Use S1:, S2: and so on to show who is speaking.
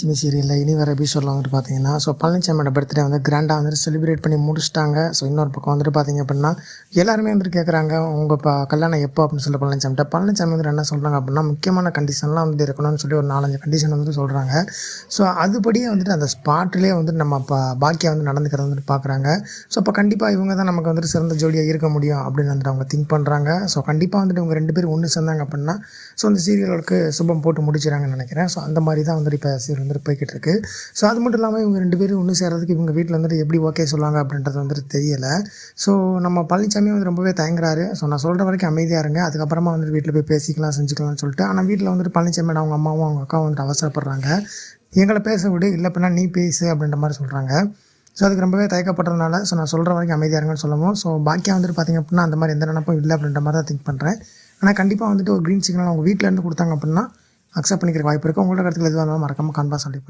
S1: Cine சீரியலில் இனி வர எபிசோடில் வந்துட்டு பார்த்தீங்கன்னா ஸோ பழனிசாமியோட பர்த்டே வந்து கிராண்டாக வந்துட்டு செலிப்ரேட் பண்ணி முடிச்சிட்டாங்க. ஸோ இன்னொரு பக்கம் வந்துட்டு பார்த்தீங்க அப்படின்னா எல்லாருமே வந்துட்டு கேட்குறாங்க உங்கள் இப்போ கல்யாணம் எப்போ? அப்படின்னு சொல்லி பழனிசாமிட்ட பழனிசாமி வந்துட்டு என்ன சொல்கிறாங்க அப்படின்னா முக்கியமான கண்டிஷன்லாம் வந்துட்டு இருக்கணும்னு சொல்லி ஒரு நாலஞ்சு கண்டிஷன் வந்துட்டு சொல்கிறாங்க ஸோ அதுபடியே வந்துட்டு அந்த ஸ்பாட்லேயே வந்துட்டு நம்ம இப்போ பாக்கியா வந்து நடந்துக்கிறத வந்துட்டு பார்க்குறாங்க ஸோ அப்போ கண்டிப்பாக இவங்க தான் நமக்கு வந்துட்டு சிறந்த ஜோடியாக இருக்க முடியும் அப்படின்னு வந்துட்டு அவங்க திங்க் பண்ணுறாங்க ஸோ கண்டிப்பாக வந்துட்டு இவங்க ரெண்டு பேரும் ஒன்று சேர்ந்தாங்க அப்படின்னா ஸோ அந்த சீரியலுக்கு சுபம் போட்டு முடிச்சிடறாங்கன்னு நினைக்கிறேன். ஸோ அந்த மாதிரி தான் வந்துட்டு இப்போ சீரியல் வந்துட்டு போய்கிட்டு இருக்கு. ஸோ அது மட்டும் இல்லாமல் இவங்க ரெண்டு பேரும் ஒன்று சேர்றதுக்கு இவங்க வீட்டில் வந்துட்டு எப்படி ஓகே சொல்லுவாங்க அப்படின்றது வந்துட்டு தெரியலை. ஸோ நம்ம பழனிசாமி வந்து ரொம்பவே தயங்குறாரு. ஸோ நான் சொல்கிற வரைக்கும் அமைதியாக இருங்க. அதுக்கப்புறமா வந்துட்டு வீட்டில் போய் பேசிக்கலாம் செஞ்சுக்கலாம்னு சொல்லிட்டு. ஆனால் வீட்டில் வந்துட்டு பழனிசாமியோட அவங்க அம்மாவும் அவங்க அக்காவும் வந்துட்டு அவசரப்படுறாங்க. எங்களை பேச விடு இல்லை அப்படின்னா நீ பேசு அப்படின்ற மாதிரி சொல்கிறாங்க ஸோ அதுக்கு ரொம்பவே தயக்கப்படுறதுனால ஸோ நான் சொல்கிற வரைக்கும் அமைதியாக இருங்கன்னு சொல்லவும். ஸோ பாக்கியாக வந்துட்டு பார்த்திங்க அப்படின்னா அந்த மாதிரி எந்த நினப்பும் இல்லை அப்படின்ற மாதிரி தான் திங்க் பண்ணுறேன் ஆனால் கண்டிப்பாக வந்துட்டு ஒரு க்ரீன் சிக்னல் அவங்க வீட்டில் இருந்து கொடுத்தாங்க அப்படின்னா அக்செப்ட் பண்ணிக்கிற வாய்ப்பு இருக்குது உங்களோட கருத்துக்கள் எதுவாக இருந்தாலும் மறக்காமல் கன்ஃபார்ம் சொல்லி